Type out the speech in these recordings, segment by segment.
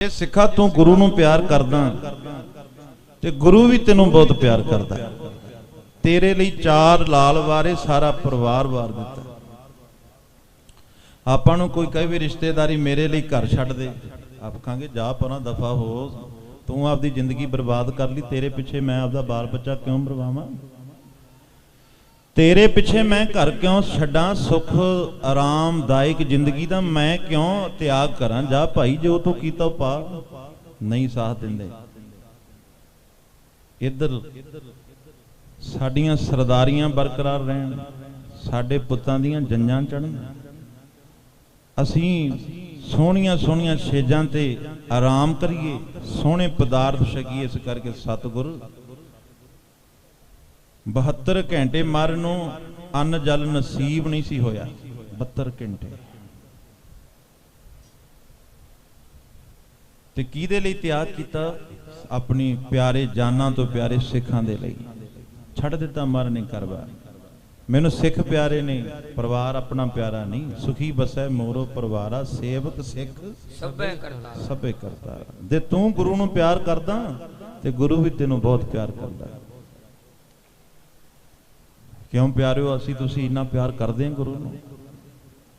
ਇਹ ਸਿੱਖਾ ਤੂੰ ਗੁਰੂ ਨੂੰ ਪਿਆਰ ਕਰਦਾ ਤੇ ਗੁਰੂ ਵੀ ਤੈਨੂੰ ਬਹੁਤ ਪਿਆਰ ਕਰਦਾ ਤੇਰੇ ਲਈ ਚਾਰ ਲਾਲ ਵਾਰੇ ਸਾਰਾ ਪਰਿਵਾਰ ਵਾਰ ਦਿੱਤਾ ਆਪਾਂ ਨੂੰ ਕੋਈ ਕਹੇ ਵੀ ਰਿਸ਼ਤੇਦਾਰੀ ਮੇਰੇ ਲਈ ਘਰ ਛੱਡ ਦੇ। ਆਪ ਕਹਾਂਗੇ, ਜਾ ਪਰਾਂ, ਦਫਾ ਹੋ। ਤੂੰ ਆਪਦੀ ਜ਼ਿੰਦਗੀ ਬਰਬਾਦ ਕਰ ਲਈ, ਤੇਰੇ ਪਿੱਛੇ ਮੈਂ ਆਪਦਾ ਬਾਲ ਬੱਚਾ ਕਿਉਂ ਮਰਵਾਵਾਂ? ਤੇਰੇ ਪਿੱਛੇ ਮੈਂ ਘਰ ਕਿਉਂ ਛੱਡਾਂ? ਸੁਖ ਆਰਾਮਦਾਇਕ ਜ਼ਿੰਦਗੀ ਦਾ ਮੈਂ ਕਿਉਂ ਤਿਆਗ ਕਰਾਂ? ਜਾ ਭਾਈ, ਜੋ ਤੂੰ ਕੀਤਾ ਪਾ ਨਹੀਂ ਸਾਥ ਦਿੰਦੇ। ਇੱਧਰ ਸਾਡੀਆਂ ਸਰਦਾਰੀਆਂ ਬਰਕਰਾਰ ਰਹਿਣ, ਸਾਡੇ ਪੁੱਤਾਂ ਦੀਆਂ ਜੰਜਾਂ ਚੜਨ ਅਸੀਂ ਸੋਹਣੀਆਂ ਸੋਹਣੀਆਂ ਛੇਜਾਂ ਤੇ ਆਰਾਮ ਕਰੀਏ, ਸੋਹਣੇ ਪਦਾਰਥ ਛਕੀਏ, ਇਸ ਕਰਕੇ ਸਤਿਗੁਰ 72 ਘੰਟੇ ਮਰ ਨੂੰ ਅੰਨ ਜਲ ਨਸੀਬ ਨਹੀਂ ਸੀ ਹੋਇਆ। 72 ਘੰਟੇ। ਤੇ ਕਿਹਦੇ ਲਈ ਤਿਆਗ ਕੀਤਾ? ਆਪਣੀ ਪਿਆਰੇ ਜਾਨਾਂ ਤੋਂ ਪਿਆਰੇ ਸਿੱਖਾਂ ਦੇ ਲਈ। ਛੱਡ ਦਿੱਤਾ ਮਰ ਨਹੀਂ ਕਰਵਾ। ਮੈਨੂੰ ਸਿੱਖ ਪਿਆਰੇ ਨੇ ਪਰਿਵਾਰ ਆਪਣਾ ਪਿਆਰਾ ਨਹੀਂ। ਸੁਖੀ ਬਸੈ ਮੋਰੋ ਪਰਿਵਾਰਾ ਸੇਵਕ ਸਿੱਖ ਸਭੇ ਕਰਤਾ ਸਭੇ ਕਰਤਾ ਜੇ ਤੂੰ ਗੁਰੂ ਨੂੰ ਪਿਆਰ ਕਰਦਾ ਤੇ ਗੁਰੂ ਵੀ ਤੈਨੂੰ ਬਹੁਤ ਪਿਆਰ ਕਰਦਾ। ਕਿਉਂ ਪਿਆਰਿਓ? ਅਸੀਂ ਤੁਸੀਂ ਇੰਨਾ ਪਿਆਰ ਕਰਦੇ ਹਾਂ ਗੁਰੂ ਨੂੰ।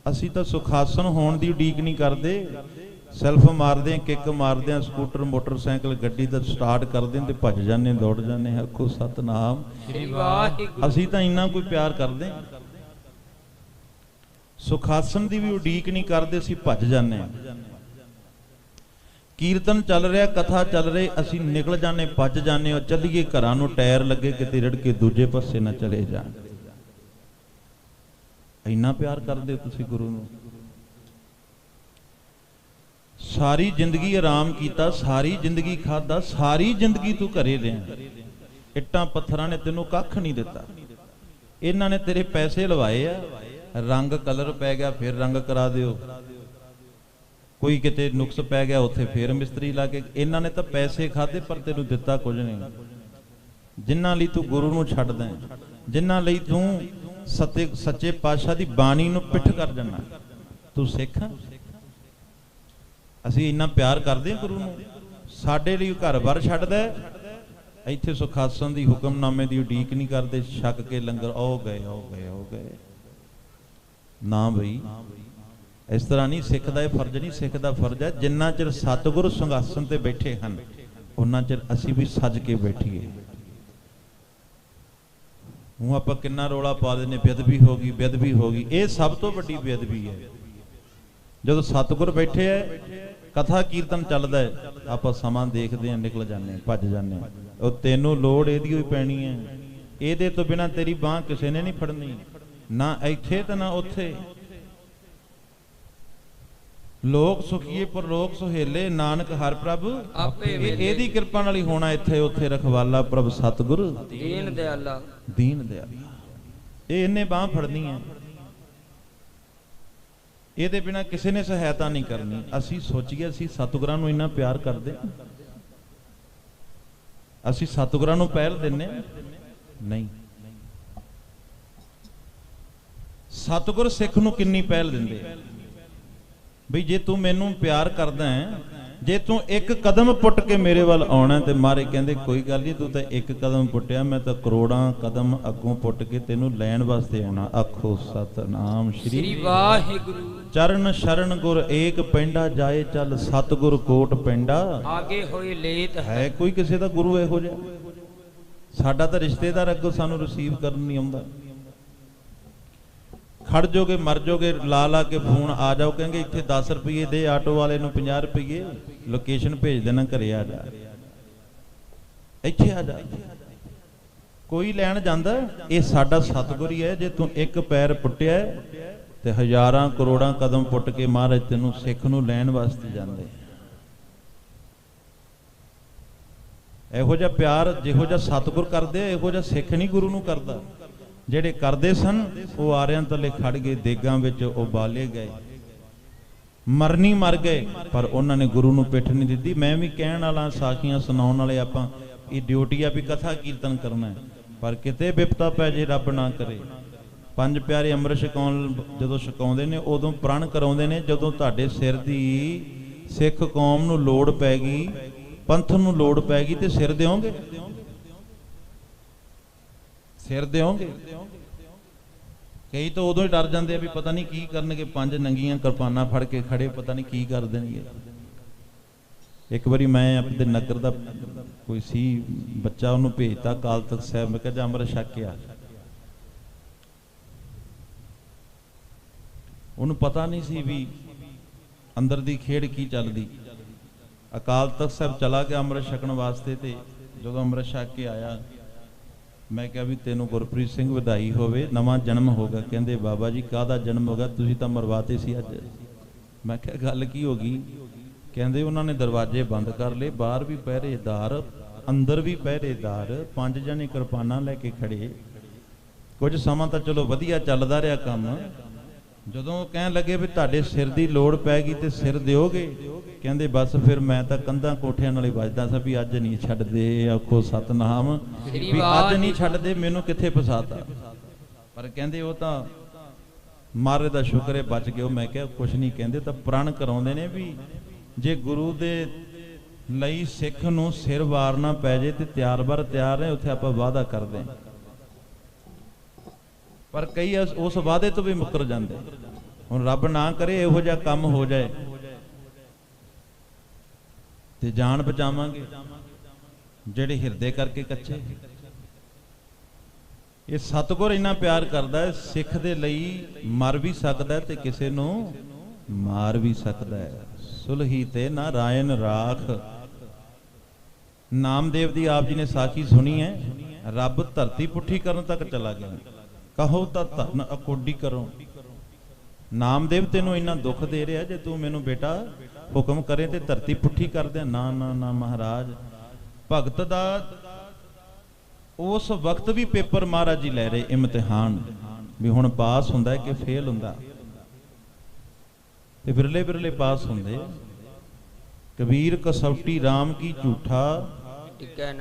ਅਸੀਂ ਤਾਂ ਸੁਖਾਸਨ ਹੋਣ ਦੀ ਉਡੀਕ ਨਹੀਂ ਕਰਦੇ। ਸੈਲਫ ਮਾਰਦੇ ਹਾਂ ਕਿੱਕ ਮਾਰਦੇ ਹਾਂ ਸਕੂਟਰ ਮੋਟਰਸਾਈਕਲ ਗੱਡੀ ਦਾ ਸਟਾਰਟ ਕਰਦੇ ਤੇ ਭੱਜ ਜਾਂਦੇ ਦੌੜ ਜਾਂਦੇ ਆਖੋ ਸਤਨਾਮ। ਸ੍ਰੀ ਵਾਹਿਗੁਰੂ। ਅਸੀਂ ਤਾਂ ਇੰਨਾ ਕੋਈ ਪਿਆਰ ਕਰਦੇ ਸੁਖਾਸਨ ਦੀ ਵੀ ਉਡੀਕ ਨਹੀਂ ਕਰਦੇ ਅਸੀਂ ਭੱਜ ਜਾਂਦੇ ਹਾਂ। ਕੀਰਤਨ ਚੱਲ ਰਿਹਾ, ਕਥਾ ਚੱਲ ਰਹੀ, ਅਸੀਂ ਨਿਕਲ ਜਾਂਦੇ, ਭੱਜ ਜਾਂਦੇ ਹਾਂ ਚੱਲੀਏ, ਘਰਾਂ ਨੂੰ ਟਾਇਰ ਲੱਗੇ, ਕਿਤੇ ਰੜ ਕੇ ਦੂਜੇ ਪਾਸੇ ਨਾ ਚਲੇ ਜਾਣ। ਇੰਨਾ ਪਿਆਰ ਕਰਦੇ ਹੋ ਤੁਸੀਂ ਗੁਰੂ ਨੂੰ? ਸਾਰੀ ਜ਼ਿੰਦਗੀ ਆਰਾਮ ਕੀਤਾ, ਸਾਰੀ ਜ਼ਿੰਦਗੀ ਖਾਦਾ ਸਾਰੀ ਜ਼ਿੰਦਗੀ ਤੂੰ ਘਰੇ ਰਿਹਾ। ਇੱਟਾਂ ਪੱਥਰਾਂ ਨੇ ਤੈਨੂੰ ਕੱਖ ਨਹੀਂ ਦਿੱਤਾ। ਇਹਨਾਂ ਨੇ ਤੇਰੇ ਪੈਸੇ ਲਵਾਏ ਆ, ਰੰਗ ਕਲਰ ਪੈ ਗਿਆ, ਫਿਰ ਰੰਗ ਕਰਾ ਦਿਓ। ਕੋਈ ਕਿਤੇ ਨੁਕਸ ਪੈ ਗਿਆ ਉੱਥੇ ਫੇਰ ਮਿਸਤਰੀ ਲਾ ਕੇ ਇਹਨਾਂ ਨੇ ਤਾਂ ਪੈਸੇ ਖਾਦੇ ਪਰ ਤੈਨੂੰ ਦਿੱਤਾ ਕੁਝ ਨਹੀਂ। ਜਿਨ੍ਹਾਂ ਲਈ ਤੂੰ ਗੁਰੂ ਨੂੰ ਛੱਡਦਾ ਹੈ, ਜਿਨ੍ਹਾਂ ਲਈ ਤੂੰ ਸੱਚੇ ਸੱਚੇ ਪਾਤਸ਼ਾਹ ਦੀ ਬਾਣੀ ਨੂੰ ਪਿੱਠ ਕਰ ਜਾਣਾ ਤੂੰ ਸਿੱਖ? ਅਸੀਂ ਇੰਨਾ ਪਿਆਰ ਕਰਦੇ ਹਾਂ ਗੁਰੂ ਨੂੰ। ਸਾਡੇ ਲਈ ਘਰ-ਬਾਰ ਛੱਡਦਾ ਇੱਥੇ ਸੁਖਾਸਨ ਦੀ ਹੁਕਮਨਾਮੇ ਦੀ ਉਡੀਕ ਨਹੀਂ ਕਰਦੇ ਛੱਕ ਕੇ ਲੰਗਰ ਆਉ ਗਏ ਆਉ ਗਏ ਆਉ ਗਏ। ਨਾ ਬਈ। ਇਸ ਤਰ੍ਹਾਂ ਨਹੀਂ ਸਿੱਖ ਦਾ ਇਹ ਫਰਜ਼ ਨਹੀਂ ਸਿੱਖ ਦਾ ਫਰਜ਼ ਹੈ ਜਿੰਨਾ ਚਿਰ ਸਤਿਗੁਰ ਸਿੰਘਾਸਨ ਤੇ ਬੈਠੇ ਹਨ ਉਹਨਾਂ ਚਿਰ ਅਸੀਂ ਵੀ ਸੱਜ ਕੇ ਬੈਠੀਏ। ਹੁਣ ਆਪਾਂ ਕਿੰਨਾ ਰੋਲਾ ਪਾ ਦਿੰਨੇ ਬੇਅਦਬੀ ਹੋ ਗਈ, ਬੇਅਦਬੀ ਹੋ ਗਈ, ਇਹ ਸਭ ਤੋਂ ਵੱਡੀ ਬੇਅਦਬੀ ਹੈ। ਜਦੋਂ ਸਤਿਗੁਰ ਬੈਠੇ ਹੈ, ਕਥਾ ਕੀਰਤਨ ਚੱਲਦਾ ਹੈ, ਆਪਾਂ ਸਮਾਂ ਦੇਖਦੇ ਹਾਂ, ਨਿਕਲ ਜਾਂਦੇ ਹਾਂ, ਭੱਜ ਜਾਂਦੇ ਹਾਂ। ਉਹ ਤੈਨੂੰ ਲੋੜ ਇਹਦੀ ਹੋਈ ਪੈਣੀ ਹੈ। ਇਹਦੇ ਤੋਂ ਬਿਨਾ ਤੇਰੀ ਬਾਹ ਕਿਸੇ ਨੇ ਨਹੀਂ ਫੜਨੀ। ਨਾ ਇੱਥੇ ਤੇ ਨਾ ਉੱਥੇ। ਲੋਕ ਸੁਖੀਏ ਪਰ ਲੋਕ ਸੁਹੇਲੇ ਨਾਨਕ ਹਰ ਪ੍ਰਭ। ਆਪੇ ਵੇਲੇ। ਇਹਦੀ ਕਿਰਪਾ ਨਾਲ ਹੀ ਹੋਣਾ ਇੱਥੇ ਉੱਥੇ ਰਖਵਾਲਾ ਪ੍ਰਭ ਸਤਿਗੁਰ। ਦੀਨ ਦਿਆਲਾ। ਦੀਨ ਦਿਆਲ। ਇਹ ਇਹਨੇ ਬਾਹ ਫੜਨੀ ਹੈ ਇਹਦੇ ਬਿਨਾ ਕਿਸੇ ਨੇ ਸਹਾਇਤਾ ਨਹੀਂ ਕਰਨੀ। ਅਸੀਂ ਸੋਚੀਏ ਅਸੀਂ ਸਤਿਗੁਰਾਂ ਨੂੰ ਇੰਨਾ ਪਿਆਰ ਕਰਦੇ। ਅਸੀਂ ਸਤਿਗੁਰਾਂ ਨੂੰ ਪਹਿਲ ਦਿੰਨੇ? ਨਹੀਂ। ਸਤਿਗੁਰ ਸਿੱਖ ਨੂੰ ਕਿੰਨੀ ਪਹਿਲ ਦਿੰਦੇ ਆ? ਬਈ ਜੇ ਤੂੰ ਮੈਨੂੰ ਪਿਆਰ ਕਰਦਾ ਹੈ ਜੇ ਤੂੰ ਇੱਕ ਕਦਮ ਪੁੱਟ ਕੇ ਮੇਰੇ ਵੱਲ ਆਉਣਾ ਤੇ ਮਾਰੇ ਕਹਿੰਦੇ ਕੋਈ ਗੱਲ ਨਹੀਂ ਤੂੰ ਤਾਂ ਇੱਕ ਕਦਮ ਪੁੱਟਿਆ ਮੈਂ ਤਾਂ ਕਰੋੜਾਂ ਕਦਮ ਅੱਗੋਂ ਪੁੱਟ ਕੇ ਤੈਨੂੰ ਲੈਣ ਵਾਸਤੇ ਆਉਣਾ। ਆਖੋ ਸਤਨਾਮ ਸ੍ਰੀ ਵਾਹਿਗੁਰੂ। ਚਰਨ ਸ਼ਰਨ ਗੁਰ ਏਕ ਪੈਂਡਾ ਜਾਏ ਚੱਲ ਸਤਗੁਰ ਕੋਟ ਪੈਂਡਾ। ਆਗੇ ਹੋਈ ਲੇਤ ਹੈ। ਕੋਈ ਕਿਸੇ ਦਾ ਗੁਰੂ ਇਹੋ ਜਿਹਾ? ਸਾਡਾ ਤਾਂ ਰਿਸ਼ਤੇਦਾਰ ਅੱਗੋਂ ਸਾਨੂੰ ਰਿਸੀਵ ਕਰਨ ਨਹੀਂ ਆਉਂਦਾ। ਖੜ ਜੋਗੇ ਮਰ ਜੋਗੇ ਲਾ ਲਾ ਕੇ ਫੋਨ ਆ ਜਾਓ, ਕਹਿੰਗੇ ਇੱਥੇ 10 ਰੁਪਏ ਦੇ ਆਟੋ ਵਾਲੇ ਨੂੰ 50 ਰੁਪਏ ਲੋਕੇਸ਼ਨ ਭੇਜ ਦੇਣਾ ਘਰੇ ਆ ਜਾ। ਇੱਥੇ ਆ ਜਾ। ਕੋਈ ਲੈਣ ਜਾਂਦਾ, ਇਹ ਸਾਡਾ ਸਤਿਗੁਰ ਹੀ ਹੈ ਜੇ ਤੂੰ ਇੱਕ ਪੈਰ ਪੁੱਟਿਆ, ਤੇ ਹਜ਼ਾਰਾਂ ਕਰੋੜਾਂ ਕਦਮ ਪੁੱਟ ਕੇ ਮਹਾਰਾਜ ਤੈਨੂੰ ਸਿੱਖ ਨੂੰ ਲੈਣ ਵਾਸਤੇ ਜਾਂਦੇ। ਇਹੋ ਜਿਹਾ ਪਿਆਰ, ਜਿਹੋ ਜਿਹਾ ਸਤਿਗੁਰ ਕਰਦੇ ਇਹੋ ਜਿਹਾ ਸਿੱਖ ਨਹੀਂ ਗੁਰੂ ਨੂੰ ਕਰਦਾ। ਜਿਹੜੇ ਕਰਦੇ ਸਨ, ਉਹ ਆਰਿਆਂ ਥੱਲੇ ਖੜ ਗਏ, ਦੇਗਾਂ ਵਿੱਚ ਉਬਾਲੇ ਗਏ। ਮਰਨੀ ਮਰ ਗਏ, ਪਰ ਉਹਨਾਂ ਨੇ ਗੁਰੂ ਨੂੰ ਪਿੱਠ ਨਹੀਂ ਦਿੱਤੀ। ਮੈਂ ਵੀ ਕਹਿਣ ਵਾਲਾ ਸਾਖੀਆਂ ਸੁਣਾਉਣ ਵਾਲੇ ਆਪਾਂ, ਇਹ ਡਿਊਟੀ ਆ ਵੀ ਕਥਾ ਕੀਰਤਨ ਕਰਨਾ ਹੈ। ਪਰ ਕਿਤੇ ਵਿਪਤਾ ਪੈ ਜੇ, ਰੱਬ ਨਾ ਕਰੇ। ਪੰਜ ਪਿਆਰੇ ਅੰਮ੍ਰਿਤ ਛਕਾਉਣ, ਜਦੋਂ ਛਕਾਉਂਦੇ ਨੇ, ਉਦੋਂ ਪ੍ਰਣ ਕਰਾਉਂਦੇ ਨੇ, ਜਦੋਂ ਤੁਹਾਡੇ ਸਿਰ ਦੀ ਸਿੱਖ ਕੌਮ ਨੂੰ ਲੋੜ ਪੈ ਗਈ, ਪੰਥ ਨੂੰ ਲੋੜ ਪੈ ਗਈ, ਤੇ ਸਿਰ ਦਿਓਗੇ? ਸਿਰ ਦਿਓਗੇ? ਕਈ ਤਾਂ ਉਦੋਂ ਹੀ ਡਰ ਜਾਂਦੇ ਆ ਵੀ ਪਤਾ ਨਹੀਂ ਕੀ ਕਰਨਗੇ, ਪੰਜ ਨੰਗੀਆਂ ਕਿਰਪਾਨਾਂ ਫੜ ਕੇ ਖੜੇ, ਪਤਾ ਨਹੀਂ ਕੀ ਕਰ ਦੇਣਗੇ। ਇੱਕ ਵਾਰੀ ਮੈਂ ਆਪਣੇ ਨਗਰ ਦਾ ਕੋਈ ਸੀ ਬੱਚਾ ਉਹਨੂੰ ਭੇਜਤਾ ਕਾਲ ਤਖਤ ਸਾਹਿਬ, ਮੈਂ ਕਿਹਾ, ਜਾ ਅੰਮ੍ਰਿਤ ਛਕ ਕੇ ਆ ਉਹਨੂੰ ਪਤਾ ਨਹੀਂ ਸੀ ਵੀ ਅੰਦਰ ਦੀ ਖੇਡ ਕੀ ਚੱਲਦੀ। ਅਕਾਲ ਤਖਤ ਸਾਹਿਬ ਚਲਾ ਗਿਆ ਅੰਮ੍ਰਿਤ ਛਕਣ ਵਾਸਤੇ ਤੇ ਜਦੋਂ ਅੰਮ੍ਰਿਤ ਛਕ ਕੇ ਆਇਆ ਮੈਂ ਕਿਹਾ ਵੀ ਤੈਨੂੰ ਗੁਰਪ੍ਰੀਤ ਸਿੰਘ ਵਧਾਈ ਹੋਵੇ, ਨਵਾਂ ਜਨਮ ਹੋਗਾ ਕਹਿੰਦੇ, ਬਾਬਾ ਜੀ, ਕਾਹਦਾ ਜਨਮ ਹੋਗਾ ਤੁਸੀਂ ਤਾਂ ਮਰਵਾਤੇ ਸੀ ਅੱਜ। ਮੈਂ ਕਿਹਾ, ਗੱਲ ਕੀ ਹੋ ਗਈ? ਕਹਿੰਦੇ, ਉਹਨਾਂ ਨੇ ਦਰਵਾਜ਼ੇ ਬੰਦ ਕਰ ਲਏ, ਬਾਹਰ ਵੀ ਪਹਿਰੇਦਾਰ, ਅੰਦਰ ਵੀ ਪਹਿਰੇਦਾਰ, ਪੰਜ ਜਣੇ ਕਿਰਪਾਨਾਂ ਲੈ ਕੇ ਖੜੇ। ਕੁਝ ਸਮਾਂ ਤਾਂ ਚਲੋ ਵਧੀਆ ਚੱਲਦਾ ਰਿਹਾ ਕੰਮ। ਜਦੋਂ ਕਹਿਣ ਲੱਗੇ ਵੀ ਤੁਹਾਡੇ ਸਿਰ ਦੀ ਲੋੜ ਪੈ ਗਈ ਤੇ ਸਿਰ ਦਿਓਗੇ ਕਹਿੰਦੇ ਬਸ ਫਿਰ ਮੈਂ ਤਾਂ ਕੰਧਾਂ ਕੋਠਿਆਂ ਨਾਲ ਹੀ ਵੱਜਦਾ ਸੀ ਵੀ ਅੱਜ ਨਹੀਂ ਛੱਡਦੇ ਆਖੋ ਸਤਨਾਮ ਵੀ ਅੱਜ। ਨਹੀਂ ਛੱਡਦੇ ਮੈਨੂੰ ਕਿੱਥੇ ਫਸਾਤਾ? ਪਰ ਕਹਿੰਦੇ ਉਹ ਤਾਂ ਮਾਰੇ ਦਾ ਸ਼ੁਕਰ ਹੈ ਬਚ ਉਹ ਮੈਂ ਕਿਹਾ ਕੁਛ ਨਹੀਂ ਕਹਿੰਦੇ ਤਾਂ ਪ੍ਰਣ ਕਰਾਉਂਦੇ ਨੇ ਵੀ ਜੇ ਗੁਰੂ ਦੇ ਲਈ ਸਿੱਖ ਨੂੰ ਸਿਰ ਵਾਰਨਾ ਪੈ ਜੇ ਤੇ ਤਿਆਰ ਬਰ ਤਿਆਰ ਹੈ ਉੱਥੇ ਆਪਾਂ ਵਾਅਦਾ ਕਰਦੇ ਹਾਂ। ਪਰ ਕਈ ਉਸ- ਵਾਅਦੇ ਤੋਂ ਵੀ ਮੁੱਕਰ ਜਾਂਦੇ। ਹੁਣ ਰੱਬ ਨਾ ਕਰੇ, ਇਹੋ ਜਿਹਾ ਕੰਮ ਹੋ ਜਾਏ। ਤੇ ਜਾਨ ਬਚਾਵਾਂਗੇ। ਜਿਹੜੇ ਹਿਰਦੇ ਕਰਕੇ ਕੱਚੇ। ਇਹ ਸਤਗੁਰ ਇੰਨਾ ਪਿਆਰ ਕਰਦਾ ਹੈ, ਸਿੱਖ ਦੇ ਲਈ ਮਰ ਵੀ ਸਕਦਾ ਤੇ ਕਿਸੇ ਨੂੰ ਮਾਰ ਵੀ ਸਕਦਾ ਹੈ। ਸੁਲਹੀ ਤੇ ਨਾਰਾਇਣ ਰਾਖ। ਨਾਮਦੇਵ ਦੀ ਆਪ ਜੀ ਨੇ ਸਾਖੀ ਸੁਣੀ ਹੈ, ਰੱਬ ਧਰਤੀ ਪੁੱਠੀ ਕਰਨ ਤੱਕ ਚਲਾ ਗਿਆ। ਕਹੋ ਤਾਂ ਧਰਨ ਅਕੋਡੀ ਕਰੋ। ਨਾਮਦੇਵ ਤੈਨੂੰ ਇੰਨਾ ਦੁੱਖ ਦੇ ਰਿਹਾ ਜੇ ਤੂੰ ਮੈਨੂੰ ਬੇਟਾ ਹੁਕਮ ਕਰੇ ਤੇ ਧਰਤੀ ਪੁੱਠੀ ਕਰ ਦੇ। ਨਾ ਨਾ ਨਾ ਮਹਾਰਾਜ, ਭਗਤ ਦਾ ਉਸ ਵਕਤ ਵੀ ਪੇਪਰ ਮਹਾਰਾਜ ਜੀ ਲੈ ਰਹੇ ਇਮਤਿਹਾਨ, ਵੀ ਹੁਣ ਪਾਸ ਹੁੰਦਾ ਕਿ ਫੇਲ ਹੁੰਦਾ। ਤੇ ਬਿਰਲੇ ਬਿਰਲੇ ਪਾਸ ਹੁੰਦੇ। ਕਬੀਰ ਕਸੌਟੀ RAM ਕੀ ਝੂਠਾ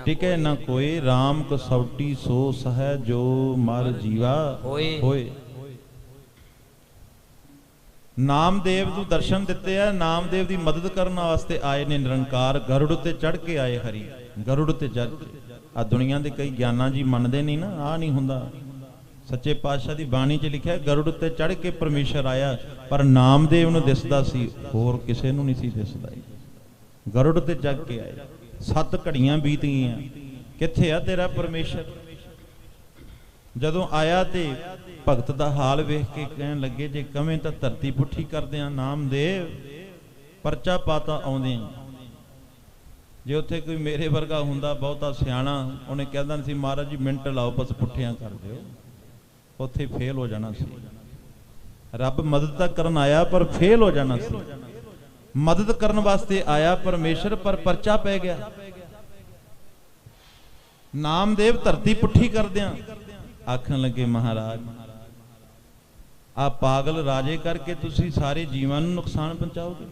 ਟਿਕੈ ਨਾ ਕੋਏ RAM ਕਸੌਟੀ ਸੋ ਸਹਿ ਜੋ ਮਰ ਜੀਵਾ ਹੋਏ। ਨਾਮਦੇਵ ਨੂੰ ਦਰਸ਼ਨ ਦਿੱਤੇ ਆ। ਨਾਮਦੇਵ ਦੀ ਮਦਦ ਕਰਨ ਵਾਸਤੇ ਆਏ ਨੇ ਨਿਰੰਕਾਰ। ਗਰੁੜ ਤੇ ਚੜ ਕੇ ਆਏ ਹਰੀ। ਗਰੁੜ ਤੇ ਚੜ ਕੇ। ਆ ਦੁਨੀਆ ਦੇ ਕਈ ਗਿਆਨਾਂ ਜੀ ਮੰਨਦੇ ਨਹੀਂ ਨਾ ਆ ਨਹੀਂ ਹੁੰਦਾ। ਸੱਚੇ ਪਾਤਸ਼ਾਹ ਦੀ ਬਾਣੀ 'ਚ ਲਿਖਿਆ ਗਰੁੜ ਤੇ ਚੜ ਕੇ ਪਰਮੇਸ਼ਰ ਆਇਆ ਪਰ ਨਾਮਦੇਵ ਨੂੰ ਦਿਸਦਾ ਸੀ ਹੋਰ ਕਿਸੇ ਨੂੰ ਨਹੀਂ ਸੀ ਦਿਸਦਾ। ਗਰੁੜ ਤੇ ਚੱਕ ਕੇ ਆਏ। ਸੱਤ ਘੜੀਆਂ ਬੀਤ ਗਈਆਂ ਕਿੱਥੇ ਆ ਤੇਰਾ ਪਰਮੇਸ਼ਰ? ਜਦੋਂ ਆਇਆ ਤੇ ਭਗਤ ਦਾ ਹਾਲ ਵੇਖ ਕੇ ਕਹਿਣ ਲੱਗੇ, ਜੇ ਕਵੇਂ ਤਾਂ ਧਰਤੀ ਪੁੱਠੀ ਕਰਦੇ ਆ ਨਾਮਦੇਵ, ਪਰਚਾ ਪਾਤਾ ਆਉਂਦੇ ਆ ਜੇ ਉੱਥੇ ਕੋਈ ਮੇਰੇ ਵਰਗਾ ਹੁੰਦਾ, ਬਹੁਤਾ ਸਿਆਣਾ, ਉਹਨੇ ਕਹਿੰਦਾ ਸੀ, ਮਹਾਰਾਜ ਜੀ, ਮਿੰਟ ਲਾਓ, ਬਸ ਪੁੱਠਿਆਂ ਕਰ ਦਿਓ। ਉੱਥੇ ਫੇਲ ਹੋ ਜਾਣਾ ਸੀ। ਰੱਬ ਮਦਦ ਤਾਂ ਕਰਨ ਆਇਆ, ਪਰ ਫੇਲ ਹੋ ਜਾਣਾ ਸੀ। ਮਦਦ ਕਰਨ ਵਾਸਤੇ ਆਇਆ, ਪਰਮੇਸ਼ਰ, ਪਰ ਪਰਚਾ ਪੈ ਗਿਆ। ਨਾਮਦੇਵ ਧਰਤੀ ਪੁੱਠੀ ਕਰਦਿਆਂ ਆਖਣ ਲੱਗੇ, ਮਹਾਰਾਜ ਆ ਪਾਗਲ ਰਾਜੇ ਕਰਕੇ ਤੁਸੀਂ ਸਾਰੇ ਜੀਵਾਂ ਨੂੰ ਨੁਕਸਾਨ ਪਹੁੰਚਾਓਗੇ?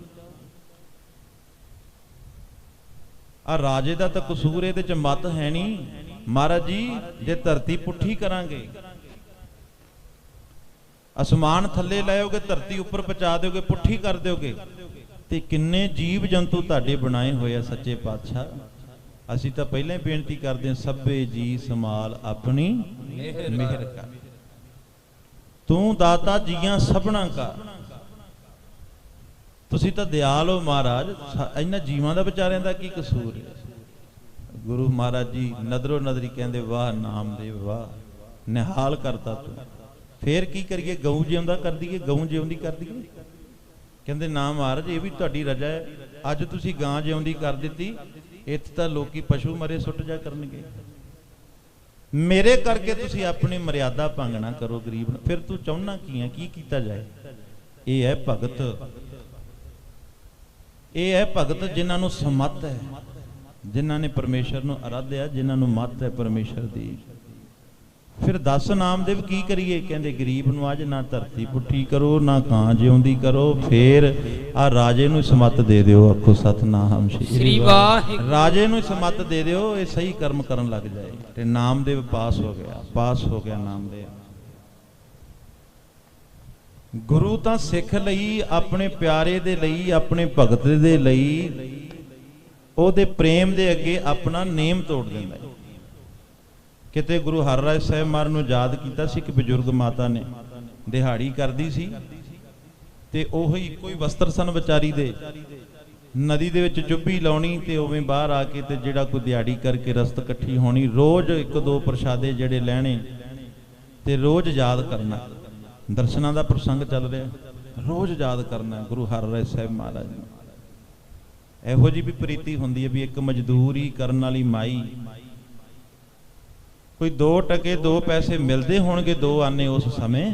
ਆ ਰਾਜੇ ਦਾ ਤਾਂ ਕਸੂਰ ਇਹਦੇ ਚ ਮਤ ਹੈ ਨਹੀਂ। ਮਹਾਰਾਜ ਜੀ, ਜੇ ਧਰਤੀ ਪੁੱਠੀ ਕਰਾਂਗੇ, ਅਸਮਾਨ ਥੱਲੇ ਲਾਇਓਗੇ, ਧਰਤੀ ਉੱਪਰ ਪਹੁੰਚਾ ਦਿਓਗੇ, ਪੁੱਠੀ ਕਰ ਦਿਓਗੇ। ਤੇ ਕਿੰਨੇ ਜੀਵ ਜੰਤੂ ਤੁਹਾਡੇ ਬਣਾਏ ਹੋਏ ਆ ਸੱਚੇ ਪਾਤਸ਼ਾਹ? ਅਸੀਂ ਤਾਂ ਪਹਿਲਾਂ ਹੀ ਬੇਨਤੀ ਕਰਦੇ ਹਾਂ ਸਭੇ ਜੀ ਸਮਾਲ ਆਪਣੀ ਮਿਹਰ ਕਰ। ਤੂੰ ਦਾਤਾ ਜੀਆਂ ਸਭਨਾ ਕਾ ਤੁਸੀਂ ਤਾਂ ਦਿਆਲ ਹੋ ਮਹਾਰਾਜ ਇਹਨਾਂ ਜੀਵਾਂ ਦਾ ਵਿਚਾਰਿਆਂ ਦਾ ਕੀ ਕਸੂਰ ਹੈ? ਗੁਰੂ ਮਹਾਰਾਜ ਜੀ ਨਦਰੋ ਨਦਰੀ ਕਹਿੰਦੇ, ਵਾਹ ਨਾਮ ਨਾਮਦੇਵ ਵਾਹ, ਨਿਹਾਲ ਕਰਤਾ ਤੂੰ। ਫੇਰ ਕੀ ਕਰੀਏ? ਗਊ ਜਿਉਂਦਾ ਕਰ ਦਈਏ, ਗਊ ਜਿਉਂਦੀ ਕਰ ਦਈਏ? ਕਹਿੰਦੇ, ਨਾ ਮਹਾਰਾਜ, ਇਹ ਵੀ ਤੁਹਾਡੀ ਰਜਾ ਹੈ। ਅੱਜ ਤੁਸੀਂ ਗਾਂ ਜਿਉਂਦੀ ਕਰ ਦਿੱਤੀ। ਇੱਥੇ ਤਾਂ ਲੋਕੀ ਪਸ਼ੂ ਮਰੇ ਸੁੱਟ ਜਾ ਕਰਨਗੇ। ਮੇਰੇ ਕਰਕੇ ਤੁਸੀਂ ਆਪਣੀ ਮਰਿਆਦਾ ਭੰਗਣਾ ਕਰੋ, ਗਰੀਬ ਨੂੰ। ਫਿਰ ਤੂੰ ਚਾਹੁੰਨਾ ਕੀ ਹੈ? ਕੀ ਕੀਤਾ ਜਾਏ? ਇਹ ਹੈ ਭਗਤ। ਇਹ ਹੈ ਭਗਤ ਜਿਨ੍ਹਾਂ ਨੂੰ ਸਮਤ ਹੈ। ਜਿਨ੍ਹਾਂ ਨੇ ਪਰਮੇਸ਼ਰ ਨੂੰ ਅਰਾਧਿਆ, ਜਿਨ੍ਹਾਂ ਨੂੰ ਮੱਤ ਹੈ ਪਰਮੇਸ਼ਰ ਦੀ। ਫਿਰ ਦਸ ਨਾਮਦੇਵ ਕੀ ਕਰੀਏ? ਕਹਿੰਦੇ ਗਰੀਬ ਨੂੰ ਅੱਜ ਨਾ ਧਰਤੀ ਪੁੱਠੀ ਕਰੋ ਨਾ ਕਾਂ ਜਿਉਂਦੀ ਕਰੋ ਫੇਰ ਆ ਰਾਜੇ ਨੂੰ ਸਮਤ ਦੇ ਦਿਓ ਆਖੋ ਸਤਨਾਮ ਸ੍ਰੀ ਵਾਹਿਗੁਰੂ। ਰਾਜੇ ਨੂੰ ਸਮਤ ਦੇ ਦਿਓ ਇਹ ਸਹੀ ਕਰਮ ਕਰਨ ਲੱਗ ਜਾਏ। ਤੇ ਨਾਮਦੇਵ ਪਾਸ ਹੋ ਗਿਆ ਪਾਸ ਹੋ ਗਿਆ ਨਾਮਦੇਵ। ਗੁਰੂ ਤਾਂ ਸਿੱਖ ਲਈ ਆਪਣੇ ਪਿਆਰੇ ਦੇ ਲਈ ਆਪਣੇ ਭਗਤ ਦੇ ਲਈ ਉਹਦੇ ਪ੍ਰੇਮ ਦੇ ਅੱਗੇ ਆਪਣਾ ਨੇਮ ਤੋੜ ਦਿੰਦਾ ਹੈ ਕਿਤੇ ਗੁਰੂ ਹਰਰਾਏ ਸਾਹਿਬ ਮਹਾਰਾਜ ਨੂੰ ਯਾਦ ਕੀਤਾ ਸੀ ਕਿ ਬਜ਼ੁਰਗ ਮਾਤਾ ਨੇ, ਦਿਹਾੜੀ ਕਰਦੀ ਸੀ ਤੇ ਉਹ ਹੀ ਇੱਕੋ ਹੀ ਵਸਤਰ ਸਨ ਵਿਚਾਰੀ ਦੇ। ਨਦੀ ਦੇ ਵਿੱਚ ਚੁੱਭੀ ਲਾਉਣੀ ਤੇ ਉਵੇਂ ਬਾਹਰ ਆ ਕੇ ਤੇ ਜਿਹੜਾ ਕੋਈ ਦਿਹਾੜੀ ਕਰਕੇ ਰਸਤ ਇਕੱਠੀ ਹੋਣੀ, ਰੋਜ਼ ਇੱਕ ਦੋ ਪ੍ਰਸ਼ਾਦੇ ਜਿਹੜੇ ਲੈਣੇ ਤੇ ਰੋਜ਼ ਯਾਦ ਕਰਨਾ। ਦਰਸ਼ਨਾਂ ਦਾ ਪ੍ਰਸੰਗ ਚੱਲ ਰਿਹਾ। ਰੋਜ਼ ਯਾਦ ਕਰਨਾ ਗੁਰੂ ਹਰਰਾਏ ਸਾਹਿਬ ਮਹਾਰਾਜ ਨੂੰ। ਇਹੋ ਜੀ ਵੀ ਪ੍ਰੀਤੀ ਹੁੰਦੀ ਹੈ ਵੀ ਇੱਕ ਮਜ਼ਦੂਰੀ ਕਰਨ ਵਾਲੀ ਮਾਈ ਕੋਈ 2 ਟਕੇ 2 ਪੈਸੇ ਮਿਲਦੇ ਹੋਣਗੇ ਦੋ ਆਨੇ ਉਸ ਸਮੇਂ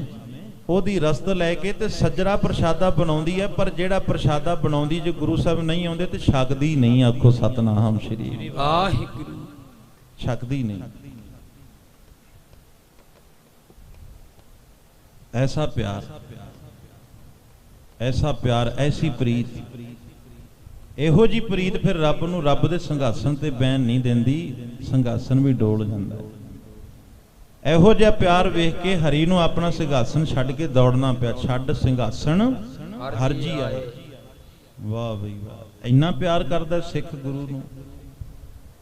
ਉਹਦੀ ਰਸਤ ਲੈ ਕੇ ਤੇ ਸੱਜਰਾ ਪ੍ਰਸ਼ਾਦਾ ਬਣਾਉਂਦੀ ਹੈ ਪਰ ਜਿਹੜਾ ਪ੍ਰਸ਼ਾਦਾ ਬਣਾਉਂਦੀ ਜੇ ਗੁਰੂ ਸਾਹਿਬ ਨਹੀਂ ਆਉਂਦੇ ਤੇ ਛਕਦੀ ਨਹੀਂ ਆਖੋ ਸਤਨਾਮ ਸ਼੍ਰੀ ਵਾਹਿਗੁਰੂ। ਛਕਦੀ ਨਹੀਂ। ਐਸਾ ਪਿਆਰ ਐਸਾ ਪਿਆਰ ਐਸੀ ਪ੍ਰੀਤ। ਇਹੋ ਜੀ ਪ੍ਰੀਤ ਫਿਰ ਰੱਬ ਨੂੰ ਰੱਬ ਦੇ ਸੰਘਾਸਨ ਤੇ ਬੈਨ ਨਹੀਂ ਦਿੰਦੀ ਸੰਘਾਸਨ ਵੀ ਡੋਲ ਜਾਂਦਾ ਹੈ। ਇਹੋ ਜਿਹਾ ਪਿਆਰ ਵੇਖ ਕੇ ਹਰੀ ਨੂੰ ਆਪਣਾ ਸਿੰਘਾਸਨ ਛੱਡ ਕੇ ਦੌੜਨਾ ਪਿਆ। ਛੱਡ ਸਿੰਘਾਸਨ, ਹਰ ਜੀ ਆਏ। ਵਾਹ ਬਈ ਵਾਹ। ਇੰਨਾ ਪਿਆਰ ਕਰਦਾ ਸਿੱਖ ਗੁਰੂ ਨੂੰ।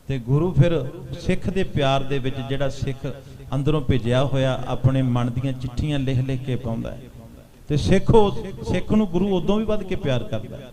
ਤੇ ਗੁਰੂ ਫਿਰ ਸਿੱਖ ਦੇ ਪਿਆਰ ਦੇ ਵਿੱਚ ਜਿਹੜਾ ਸਿੱਖ ਅੰਦਰੋਂ ਭੇਜਿਆ ਹੋਇਆ ਆਪਣੇ ਮਨ ਦੀਆਂ ਚਿੱਠੀਆਂ ਲਿਖ ਲਿਖ ਕੇ ਪਾਉਂਦਾ ਹੈ। ਤੇ ਸਿੱਖ ਉਹ, ਸਿੱਖ ਨੂੰ ਗੁਰੂ ਉਦੋਂ ਵੀ ਵੱਧ ਕੇ ਪਿਆਰ ਕਰਦਾ ਹੈ।